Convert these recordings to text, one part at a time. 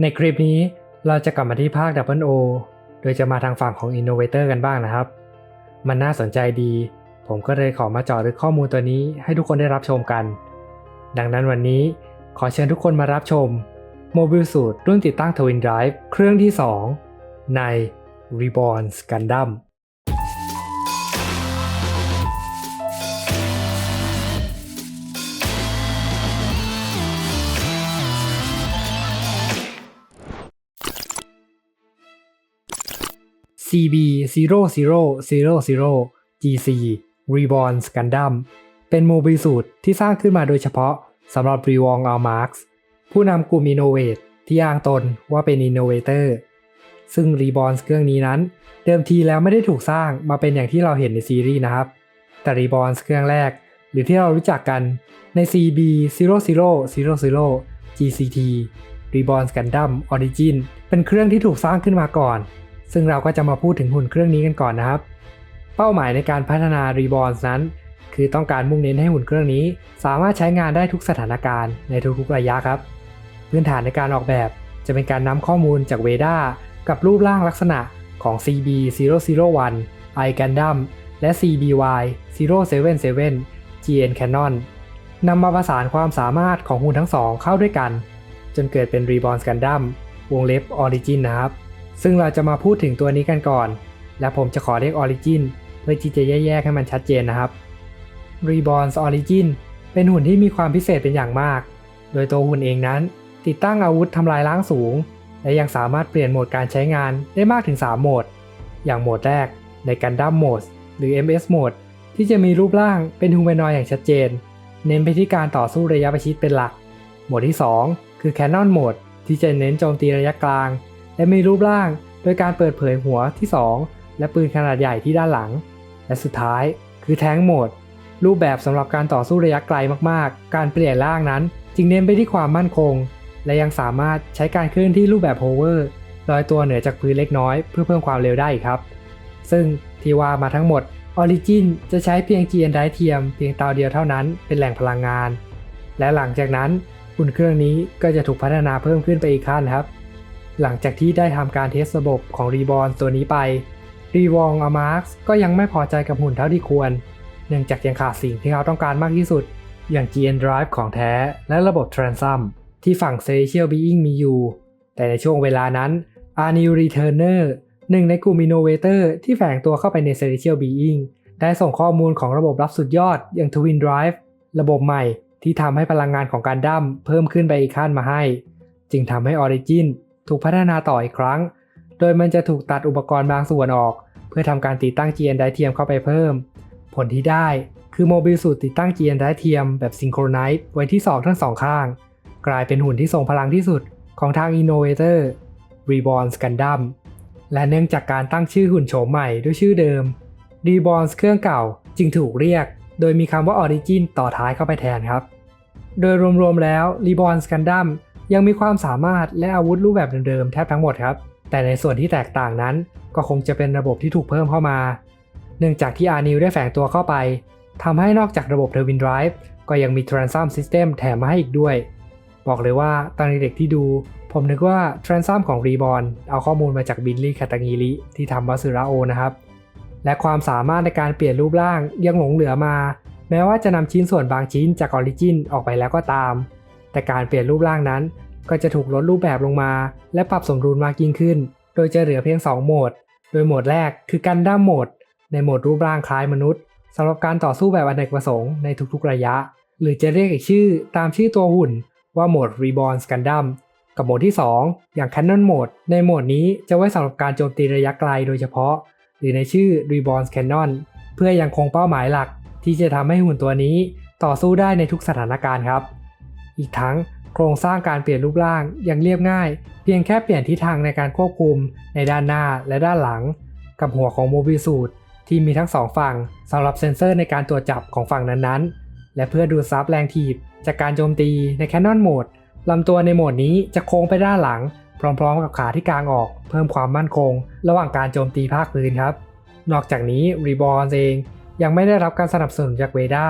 ในคลิปนี้เราจะกลับมาที่ภาค Double O โดยจะมาทางฝั่งของ Innovator กันบ้างนะครับ มันน่าสนใจดี ผมก็เลยขอมาเจาะลึกข้อมูลตัวนี้ให้ทุกคนได้รับชมกัน ดังนั้นวันนี้ขอเชิญทุกคนมารับชม Mobile Suit รุ่นติดตั้ง Twin Drive เครื่องที่ 2 ใน Reborn Gundam CB 0000 GC Reborn Gundam เป็นโมบิลสูตรที่สร้างขึ้นมาโดยเฉพาะสำหรับ r e w o n g a l Marks ผู้นำกลุ่ม Innovate ที่อ้างตนว่าเป็น Innovator ซึ่ง Reborn เครื่องนี้นั้น เดิมทีแล้วไม่ได้ถูกสร้างมาเป็นอย่างที่เราเห็นในซีรีส์นะครับ แต่ Reborn เครื่องแรก หรือที่เรารู้จักกันใน CB 0000 GCT Reborn Gundam Origin เป็นเครื่องที่ถูกสร้างขึ้นมาก่อน ซึ่งเราก็จะมาพูดถึงหุ่นเครื่องนี้กันก่อนนะครับ เป้าหมายในการพัฒนา Reborn นั้น คือต้องการมุ่งเน้นให้หุ่นเครื่องนี้ สามารถใช้งานได้ทุกสถานการณ์ในทุกๆระยะครับ พื้นฐานในการออกแบบจะเป็นการนำข้อมูลจากเวด้ากับรูปร่างลักษณะของ CB 001 I Gundam และ CBY 077 GN Cannon นำมาประสานความสามารถของหุ่นทั้งสองเข้าด้วยกัน จนเกิดเป็น Reborn Gundam วงเล็บ Origin นะครับ ซึ่งเราจะมาพูดถึงตัวนี้กันก่อน และผมจะขอเรียก Origin เพื่อที่จะแยกๆให้มันชัดเจนนะครับ Reborn's Origin เป็นหุ่นที่มีความพิเศษเป็นอย่างมาก โดยตัวหุ่นเองนั้น ติดตั้งอาวุธทำลายล้างสูง และยังสามารถเปลี่ยนโหมดการใช้งานได้มากถึง 3 โหมด อย่างโหมดแรกใน Gundam Mode หรือ MS Mode ที่จะมีรูปร่างเป็นฮูแมนอยอย่างชัดเจน เน้นไปที่การต่อสู้ระยะประชิดเป็นหลัก โหมดที่ 2 คือ Cannon Mode ที่จะเน้นโจมตีระยะกลาง และมีรูปร่าง โดยการเปิดเผยหัวที่ 2 และปืนขนาดใหญ่ที่ด้านหลัง และสุดท้ายคือ Tank Mode รูปแบบสำหรับการต่อสู้ระยะไกลมากๆ การเปลี่ยนร่างนั้น จึงเน้นไปที่ความมั่นคง และยังสามารถใช้การเคลื่อนที่รูปแบบโฮเวอร์ลอยตัวเหนือจากพื้นเล็กน้อยเพื่อเพิ่มความเร็วได้อีกครับ ซึ่งที่ว่ามาทั้งหมด Origin จะใช้เพียง GN ไดเทียมเพียงเตาเดียวเท่านั้นเป็นแหล่งพลังงาน และหลังจากนั้นหุ่นเครื่องนี้ก็จะถูกพัฒนาเพิ่มขึ้นไปอีกขั้นครับ หลังจากที่ได้ทำการเทสระบบของ Reborn ตัวนี้ไป r e w o n g a m a r k ก็ยังไม่พอใจกับหุ่นเท่าที่ควร เนื่องจากยังขาดสิ่งที่เขาต้องการมากที่สุด อย่าง GN Drive ของแท้ และระบบ Transum ที่ฝั่ง Celestial Being มีอยู่ แต่ในช่วงเวลานั้น a r n e w Returner หนึ่งในกลุ่ม Innovator ที่แฝงตัวเข้าไปใน Celestial Being ได้ส่งข้อมูลของระบบรับสุดยอด อย่าง Twin Drive ระบบใหม่ที่ทำให้พลังงานของการดั้มเพิ่มขึ้นไปอีกขั้นมาให้ จึงทำให้ Origin ถูกพัฒนาต่ออีกครั้ง โดยมันจะถูกตัดอุปกรณ์บางส่วนออก เพื่อทำการติดตั้ง GN ไดเทียมเข้าไปเพิ่ม ผลที่ได้คือโมบิลสูตรติดตั้ง GN ไดเทียมแบบซิงโครไนซ์ไว้ที่2ทั้งสองข้าง กลายเป็นหุ่นที่ทรงพลังที่สุดของทาง Innovator Reborn Gundam และเนื่องจากการตั้งชื่อหุ่นโฉมใหม่ด้วยชื่อเดิม Reborn เครื่องเก่าจึงถูกเรียก โดยมีคำว่า Origin ต่อท้ายเข้าไปแทนครับ โดยรวมๆแล้ว Reborn Gundam ยังมีความสามารถและอาวุธรูปแบบเดิมๆแทบทั้งหมดครับ แต่ในส่วนที่แตกต่างนั้น ก็คงจะเป็นระบบที่ถูกเพิ่มเข้ามา เนื่องจากที่ a r n i w ได้แฝงตัวเข้าไปทำให้นอกจากระบบ Twin Drive ก็ยังมี Transum System แถมมาให้อีกด้วย บอกเลยว่าตอนเด็กที่ดู ผมนึกว่า Transum ของ Reborn เอาข้อมูลมาจากบินลี่คาตางิริที่ทำวัสึระโอนะครับและความสามารถในการเปลี่ยนรูปร่างยังหลงเหลือมา แม้ว่าจะนำชิ้นส่วนบางชิ้นจาก Origin ออกไปแล้วก็ตาม แต่การเปลี่ยนรูปร่างนั้น ก็จะถูกลดรูปแบบลงมา และปรับสมดุลมากยิ่งขึ้น โดยจะเหลือเพียง 2 โหมด โดยโหมดแรกคือกันดั้มโหมด ในโหมดรูปร่างคล้ายมนุษย์สำหรับการต่อสู้แบบอเนกประสงค์ในทุกๆระยะ หรือจะเรียกอีกชื่อตามชื่อตัวหุ่นว่าโหมด Reborn Gundam กับโหมดที่ 2 อย่าง Cannon Mode ในโหมดนี้จะไว้สำหรับการโจมตีระยะไกลโดยเฉพาะ หรือในชื่อ Reborn Cannon เพื่อยังคงเป้าหมายหลัก ที่จะทำให้หุ่นตัวนี้ต่อสู้ได้ในทุกสถานการณ์ครับ อีกทั้งโครงสร้างการเปลี่ยนรูปร่างยังเรียบง่าย เพียงแค่เปลี่ยนทิศทางในการควบคุมในด้านหน้าและด้านหลัง กับหัวของโมบิสูตรที่มีทั้งสองฝั่งสำหรับเซ็นเซอร์ในการตรวจจับของฝั่งนั้นๆ และเพื่อดูดซับแรงถีบ จากการโจมตีใน Cannon Mode ลำตัวในโหมดนี้จะโค้งไปด้านหลัง พร้อมๆ กับขาที่กางออก เพิ่มความมั่นคง ระหว่างการโจมตีภาคพื้นครับ นอกจากนี้ Reborn เองยังไม่ได้รับการสนับสนุนจากเวด้า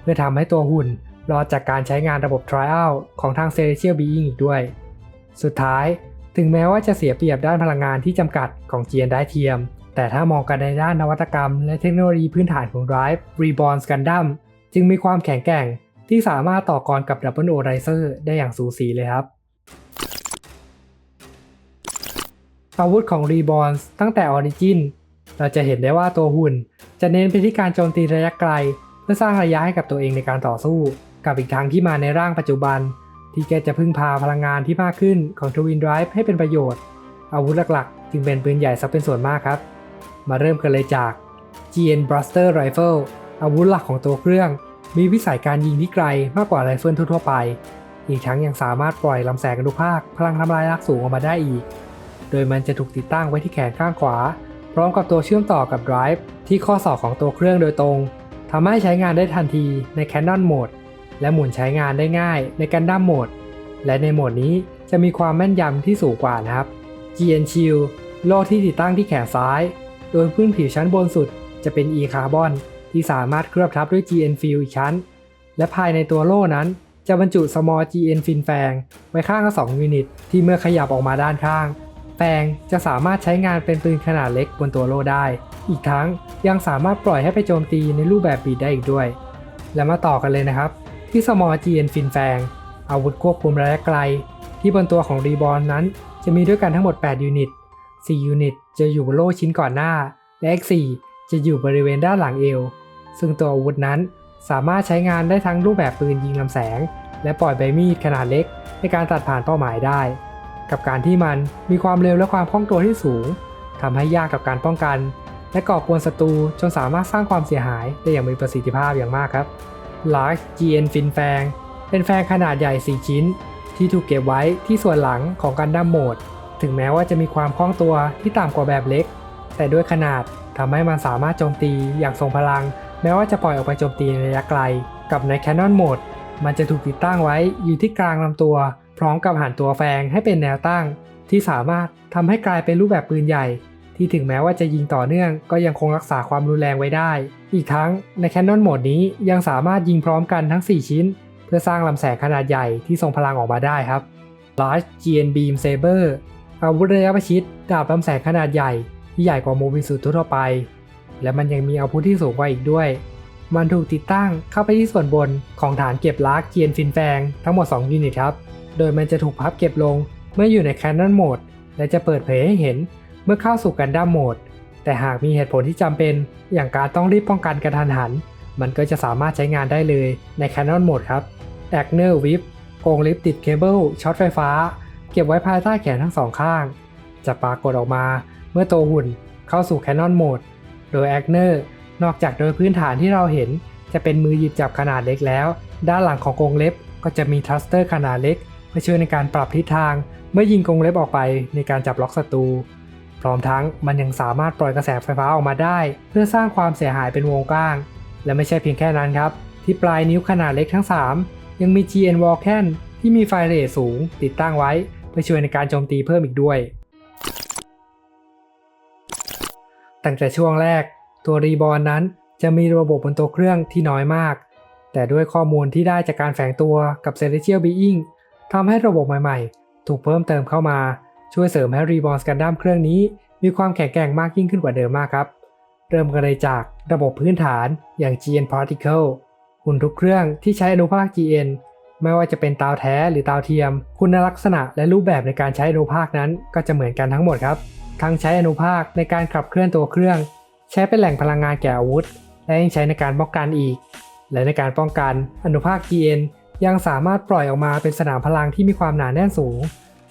เพื่อทำให้ตัวหุ่น รอดจากการใช้งานระบบ Trial ของทาง Celestial Being อีกด้วย สุดท้าย ถึงแม้ว่าจะเสียเปรียบด้านพลังงานที่จำกัดของเจียนได้เทียม แต่ถ้ามองกันในด้านนวัตกรรม และเทคโนโลยีพื้นฐานของ Drive Reborn Gundam จึงมีความแข็งแกร่งที่สามารถต่อกรกับ Double O Riser ได้อย่างสูสีเลยครับ อาวุธของ Reborn ตั้งแต่ Origin เราจะเห็นได้ว่าตัวหุ่น จะเน้นไปที่การโจมตีระยะไกล เพื่อสร้างระยะให้กับตัวเองในการต่อสู้ กับอีกทางที่มาในร่างปัจจุบัน ที่แกจะพึ่งพาพลังงานที่มากขึ้นของ Twin Drive ให้เป็นประโยชน์ อาวุธหลักๆ จึงเป็นปืนใหญ่ซะเป็นส่วนมากครับ มาเริ่มกันเลยจาก GN Blaster Rifle อาวุธหลักของตัวเครื่อง มีวิสัยการยิงที่ไกลมากกว่าไรเฟิลทั่วๆไป อีกทั้งยังสามารถปล่อยลำแสงอนุภาคพลังทำลายลักสูงออกมาได้อีก โดยมันจะถูกติดตั้งไว้ที่แขนข้างขวา พร้อมกับตัวเชื่อมต่อกับ Drive ที่ข้อศอกของตัวเครื่องโดยตรงทำให้ใช้งานได้ทันทีใน Canon Mode และหมุนใช้งานได้ง่ายใน Gundam Mode และในโหมดนี้จะมีความแม่นยำที่สูงกว่านะครับ GN Shield โล่ที่ติดตั้งที่แขนซ้าย โดยพื้นผิวชั้นบนสุดจะเป็น E Carbon ที่สามารถเคลือบทับด้วย GN Field อีกชั้น และภายในตัวโล่นั้น จะบรรจุ Small GN Fin แฟงไว้ข้างละ2ยูนิต ที่เมื่อขยับออกมาด้านข้าง แฟงจะสามารถใช้งานเป็นปืนขนาดเล็กบนตัวโล่ได้ อีกทั้งยังสามารถปล่อยให้ไปโจมตีในรูปแบบบีดได้อีกด้วย และมาต่อกันเลยนะครับ ที่ Small GN Fin แฟง อาวุธควบคุมระยะไกล ที่บนตัวของ Reborn นั้นจะมีด้วยกันทั้งหมด 8 ยูนิต 4 ยูนิตจะอยู่บนโล่ชิ้นก่อนหน้า และอีก4จะอยู่บริเวณด้านหลังเอว ซึ่งตัวอาวุธนั้นสามารถใช้งานได้ทั้งรูปแบบปืนยิงลำแสง และปล่อยใบมีดขนาดเล็ก ในการตัดผ่านเป้าหมายได้ กับการที่มันมีความเร็วและความคล่องตัวที่สูงทำให้ยากกับการป้องกัน และก่อกวนศัตรูจนสามารถสร้างความเสียหายได้อย่างมีประสิทธิภาพอย่างมากครับ Large GN Fin แฟงเป็นแฟงขนาดใหญ่ 4 ชิ้น ที่ถูกเก็บไว้ที่ส่วนหลังของกันดั้มโหมด ถึงแม้ว่าจะมีความคล่องตัวที่ต่ำกว่าแบบเล็ก แต่ด้วยขนาดทำให้มันสามารถโจมตีอย่างทรงพลัง แม้ว่าจะปล่อยออกไปโจมตีในระยะไกล กับใน Canon Mode มันจะถูกติดตั้งไว้อยู่ที่กลางลำตัว พร้อมกับหันตัวแฟงให้เป็นแนวตั้ง ที่สามารถทำให้กลายเป็นรูปแบบปืนใหญ่ ที่ถึงแม้ว่าจะยิงต่อเนื่องก็ยังคงรักษาความรุนแรงไว้ได้ อีกทั้งใน Canon Mode นี้ยังสามารถยิงพร้อมกันทั้ง 4 ชิ้น เพื่อสร้างลำแสงขนาดใหญ่ที่ทรงพลังออกมาได้ครับ Large GN Beam Saber อาวุธระยะประชิดดาบลำแสงขนาดใหญ่ ที่ใหญ่กว่าโมบิสุดทั่วไป และมันยังมีอาวุธที่สูงกว่าอีกด้วย มันถูกติดตั้งเข้าไปที่ส่วนบนของฐานเก็บลากเกียนฟินแฟงทั้งหมด 2 ยูนิตครับ โดยมันจะถูกพับเก็บลงเมื่ออยู่ใน Canon Mode และจะเปิดเผยให้เห็น เมื่อเข้าสู่กันดั้มโหมด แต่หากมีเหตุผลที่จำเป็น อย่างการต้องรีบป้องกันกระทันหัน มันก็จะสามารถใช้งานได้เลยใน Canon Mode ครับ a c n e r Whip กงลิฟต์ติดเคเบิลช็อตไฟฟ้า เก็บไว้ภายใต้แขนทั้งสองข้าง จะปรากฏออกมาเมื่อตัวหุ่นเข้าสู่ Canon Mode โดย a c n e r นอกจากโดยพื้นฐานที่เราเห็น จะเป็นมือหยิบจับขนาดเล็กแล้ว ด้านหลังของกรงเล็บก็จะมีทรัสเตอร์ขนาดเล็กเพื่อช่วยในการปรับทิศทาง เมื่อยิงกรงเล็บออกไปในการจับล็อกศัตรู พร้อมทั้งมันยังสามารถปล่อยกระแสไฟฟ้าออกมาได้ เพื่อสร้างความเสียหายเป็นวงกว้าง และไม่ใช่เพียงแค่นั้นครับ ที่ปลายนิ้วขนาดเล็กทั้ง 3 ยังมี GN w a l k a n ที่มีไฟเรทสูง ติดตั้งไว้ เพื่อช่วยในการโจมตีเพิ่มอีกด้วย ตั้งแต่ช่วงแรก ตัวรีบอ n นั้นจะมีระบบบนตัวเครื่องที่น้อยมาก แต่ด้วยข้อมูลที่ได้จากการแฝงตัวกับ Celestial Being ทำให้ระบบใหม่ ๆ ถูกเพิ่มเติมเข้ามา ช่วยเสริมให้ Reborn Gundam เครื่องนี้ มีความแข็งแกร่งมากยิ่งขึ้นกว่าเดิมมากครับ เริ่มกันเลยจากระบบพื้นฐานอย่าง GN Particle หุ่นทุกเครื่องที่ใช้อนุภาค GN ไม่ว่าจะเป็นตาวแท้หรือตาวเทียม คุณลักษณะและรูปแบบในการใช้อนุภาคนั้นก็จะเหมือนกันทั้งหมดครับ ทั้งใช้อนุภาคในการขับเคลื่อนตัวเครื่อง ใช้เป็นแหล่งพลังงานแก่อาวุธ และยังใช้ในการป้องกันอีก และในการป้องกันอนุภาค GN ยังสามารถปล่อยออกมาเป็นสนามพลังที่มีความหนาแน่นสูง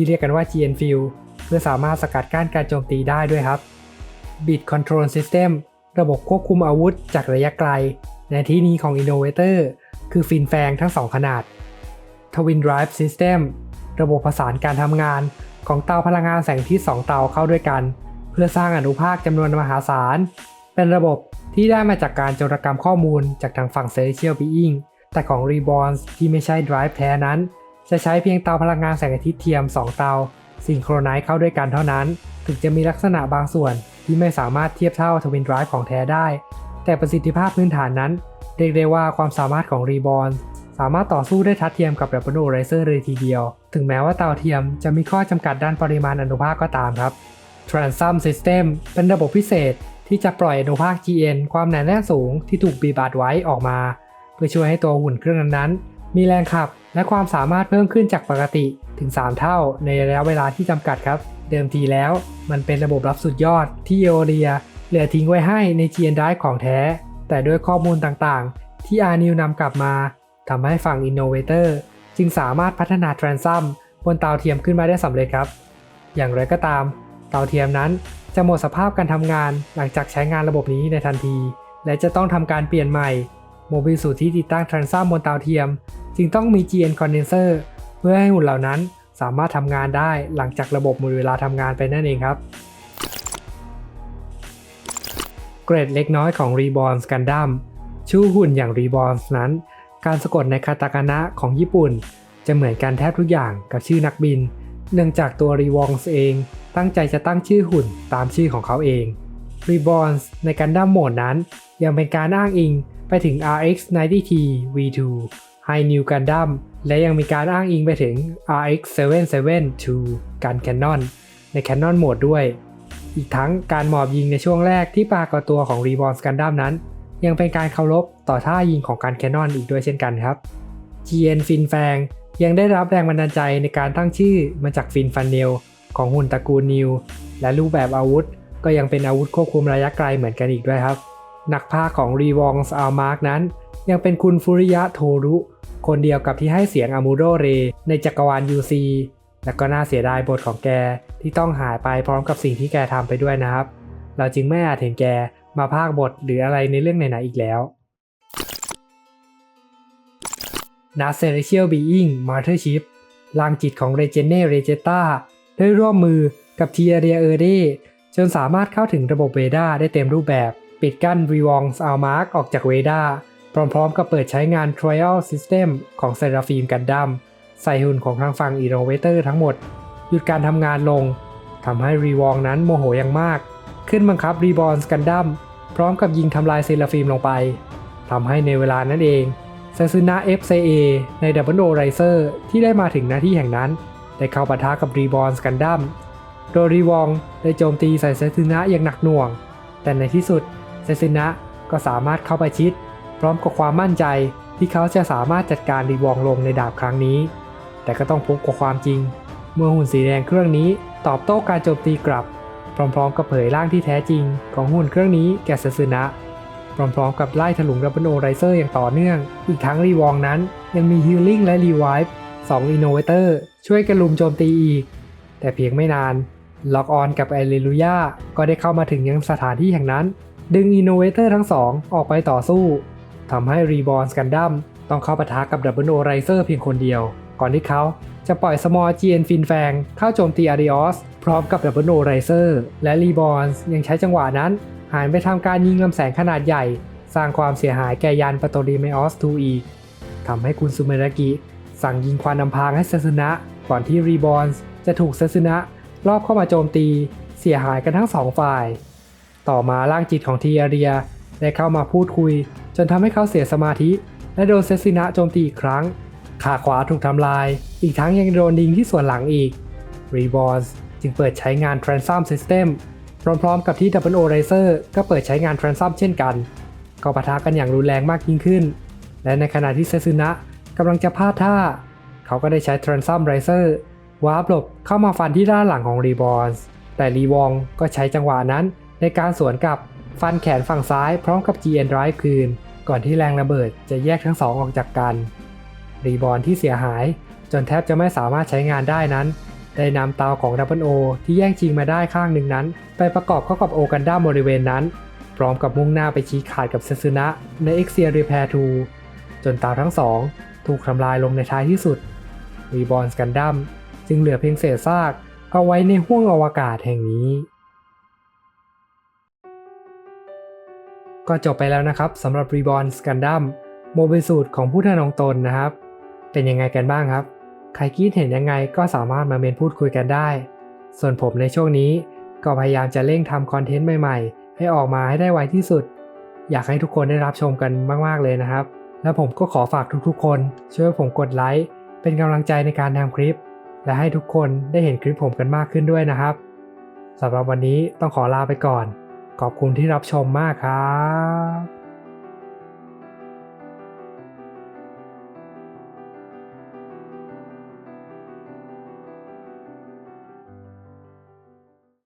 ที่เรียกกันว่า GN Field เพื่อสามารถสกัดกั้นการโจมตีได้ด้วยครับ Bit Control System ระบบควบคุมอาวุธจากระยะไกล ในที่นี้ของ Innovator คือฟินแฟงทั้ง 2 ขนาด Twin Drive System ระบบผสานการทำงานของเตาพลังงานแสงทิตย์2เตาเข้าด้วยกัน เพื่อสร้างอนุภาคจำนวนมหาศาล เป็นระบบที่ได้มาจากการโจรกรรมข้อมูลจากทางฝั่ง Celestial Being แต่ของ Reborn ที่ไม่ใช่ Drive แท้นั้น จะใช้เพียงเตาพลังงานแสงอาทิตย์เทียม 2 เตาซิงโครไนซ์เข้าด้วยกันเท่านั้น ถึงจะมีลักษณะบางส่วนที่ไม่สามารถเทียบเท่า Twin Drive ของแท้ได้ แต่ประสิทธิภาพพื้นฐานนั้น เรียกได้ว่าความสามารถของ Reborn สามารถต่อสู้ได้ทัดเทียมกับดับเบิลโอไรเซอร์เลยทีเดียว ถึงแม้ว่าเตาเทียมจะมีข้อจำกัดด้านปริมาณอนุภาคก็ตามครับ Transum System เป็นระบบพิเศษที่จะปล่อยอนุภาค GN ความหนาแน่นสูงที่ถูกบีบอัดไว้ออกมา เพื่อช่วยให้ตัวหุ่นเครื่องนั้นๆ มีแรงขับและความสามารถเพิ่มขึ้นจากปกติถึง 3 เท่าในระยะเวลาที่จำกัดครับ เดิมทีแล้วมันเป็นระบบรับสุดยอดที่เอโอเรียเหลือทิ้งไว้ให้ใน GN Drive ของแท้ แต่ด้วยข้อมูลต่างๆ ที่อานิวนำกลับมาทำให้ฝั่ง Innovator จึงสามารถพัฒนา Transum บนเตาเทียมขึ้นมาได้สำเร็จครับ อย่างไรก็ตาม เตาเทียมนั้นจะหมดสภาพการทำงานหลังจากใช้งานระบบนี้ในทันที และจะต้องทำการเปลี่ยนใหม่โมบิลสูตรที่ติดตั้ง Transum บนเตาเทียม จึงต้องมี GN Condenser เพื่อให้หุ่นเหล่านั้นสามารถทำงานได้หลังจากระบบหมดเวลาทำงานไปนั่นเองครับ เกรดเล็กน้อยของ Reborn Gundam ชื่อหุ่นอย่าง Reborn นั้น การสะกดในคาตาคานะของญี่ปุ่น จะเหมือนกันแทบทุกอย่างกับชื่อนักบิน เนื่องจากตัว Reborn เอง ตั้งใจจะตั้งชื่อหุ่นตามชื่อของเขาเอง Reborn ในกันดั้มโหมดนั้น ยังเป็นการอ้างอิงไปถึง RX 90T V2 High New Gundam และยังมีการอ้างอิงไปถึง RX 772 การ Canon ใน Canon โหมดด้วย อีกทั้งการหมอบยิงในช่วงแรกที่ปรากฏตัวของ Reborn Gundam นั้น ยังเป็นการเคารพต่อท่ายิงของการ Canon อีกด้วยเช่นกันครับ GN Fin Fang ยังได้รับแรงบันดาลใจในการตั้งชื่อมาจากฟินฟันเนลของหุ่นตระกูลนิว และรูปแบบอาวุธ ก็ยังเป็นอาวุธควบคุมระยะไกลเหมือนกันอีกด้วยครับ นักพาของ r e w o n g อัลมาร์กนั้น ยังเป็นคุณฟุริยะโทรุ คนเดียวกับที่ให้เสียงอามูโดเร ในจักรวาล UC และก็น่าเสียดายบทของแกที่ต้องหายไปพร้อมกับสิ่งที่แกทำไปด้วยนะครับ เราจึงไม่อาจเห็นแกมาพากย์บทหรืออะไรในเรื่องไหนๆอีกแล้ว n a c e r a t i a l Being Mothership ลางจิตของ r e g e n e r e g e t a ได้ร่วมมือกับทีเรียเอเดจนสามารถเข้าถึงระบบเวดาได้เต็มรูปแบบ ปิดกั้น v w o n g s a l m a r k ออกจากเวดา พร้อมๆกับเปิดใช้งาน Trial System ของ Seraphim Gundam ใส่หุ่นของทางฝั่ง Innovator ทั้งหมด หยุดการทำงานลงทำให้ r e w o n g นั้นโมโหอย่างมาก ขึ้นบังคับ Reborn Gundam พร้อมกับยิงทำลายเซราฟิมลงไปทำให้ในเวลานั้นเองเซซึนะ FCA ใน Double O Riser ที่ได้มาถึงหน้าที่แห่งนั้น ได้เข้าปะทะกับ Reborn Gundam โดยรีวองได้โจมตีใส่เซซึนะอย่างหนักหน่วง แต่ในที่สุดเซซึนะก็สามารถเข้าไปชิด พร้อมกับความมั่นใจที่เขาจะสามารถจัดการรีวองลงในดาบครั้งนี้ แต่ก็ต้องพบกับความจริง เมื่อหุ่นสีแดงเครื่องนี้ตอบโต้การโจมตีกลับ พร้อมๆกับเผยร่างที่แท้จริง ของหุ่นเครื่องนี้แก่เซซึนะ พร้อมๆกับไล่ถลุงดับเบิลโอไรเซอร์อย่างต่อเนื่อง อีกทั้งรีวองนั้นยังมีฮิลลิ่งและรีไวฟ์สองอินโนเวเตอร์ช่วยกันลุมโจมตีอีก แต่เพียงไม่นานล็อกออนกับเอเลลูยาก็ได้เข้ามาถึงยังสถานที่แห่งนั้น ดึงอินโนเวเตอร์ทั้งสองออกไปต่อสู้ ทำให้รีบอ r กันดัมต้องเข้าปะทะกับดับเบิลโอไรเซอร์เพียงคนเดียว ก่อนที่เขาจะปล่อยสมอลจีนฟินแฟงเข้าโจมตีอาริออสพร้อมกับดับเบิลโอไรเซอร์และรีบอ r ยังใช้จังหวะนั้นหันไปทำการยิงลำแสงขนาดใหญ่ สร้างความเสียหายแก่ยานปาโตริเมออส2อีกทำให้คุณซูเมรากิสั่งยิงควันนำพางให้เซซึนะ ก่อนที่รีบอ r จะถูกเซซึนะรอบเข้ามาโจมตี เสียหายกันทั้งสองฝ่าย ต่อมาร่างจิตของทีอาเรียได้เข้ามาพูดคุย จนทำให้เขาเสียสมาธิ และโดนเซซินะโจมตีอีกครั้ง ขาขวาถูกทำลาย อีกทั้งยังโดนยิงที่ส่วนหลังอีก r e b o r n จึงเปิดใช้งาน Transum System พร้อมๆกับที่ Double O Riser ก็เปิดใช้งาน Transum เช่นกัน ก็ปะทะกันอย่างรุนแรงมากยิ่งขึ้น และในขณะที่เซซึนะกำลังจะพลาดท่า เขาก็ได้ใช้ Transum Riser วาร์ปหลบเข้ามาฟันที่ด้านหลังของ r e b o r n แต่รีวองก็ใช้จังหวะนั้นในการสวนกลับฟันแขนฝั่งซ้ายพร้อมกับ GN Drive คืน ก่อนที่แรงระเบิดจะแยกทั้งสองออกจากกัน รีบอลที่เสียหายจนแทบจะไม่สามารถใช้งานได้นั้น ได้นำเตาของ Double O ที่แย่งชิงมาได้ข้างหนึ่งนั้น ไปประกอบเข้ากับโอกันด้าบริเวณนั้น พร้อมกับมุ่งหน้าไปชี้ขาดกับเซซึนะใน x อ r Repair 2จนเตาทั้งสองถูกทำลายลงในท้ายที่สุดรีบอลสกันดัมจึงเหลือเพียงเศษซากเอาไว้ในห้วงอวกาศแห่งนี้ ก็จบไปแล้วนะครับสำหรับ Reborn Gundam โมบิลสูตรของผู้ทนองตนนะครับ เป็นยังไงกันบ้างครับ ใครคิดเห็นยังไงก็สามารถมาเมนพูดคุยกันได้ ส่วนผมในช่วงนี้ก็พยายามจะเร่งทำคอนเทนต์ใหม่ๆ ให้ออกมาให้ได้ไวที่สุด อยากให้ทุกคนได้รับชมกันมากๆเลยนะครับ และผมก็ขอฝากทุกๆ คน ช่วยผมกดไลค์เป็นกำลังใจในการทำคลิป และให้ทุกคนได้เห็นคลิปผมกันมากขึ้นด้วยนะครับสำหรับวันนี้ต้องขอลาไปก่อน ขอบคุณที่รับชมมากครับ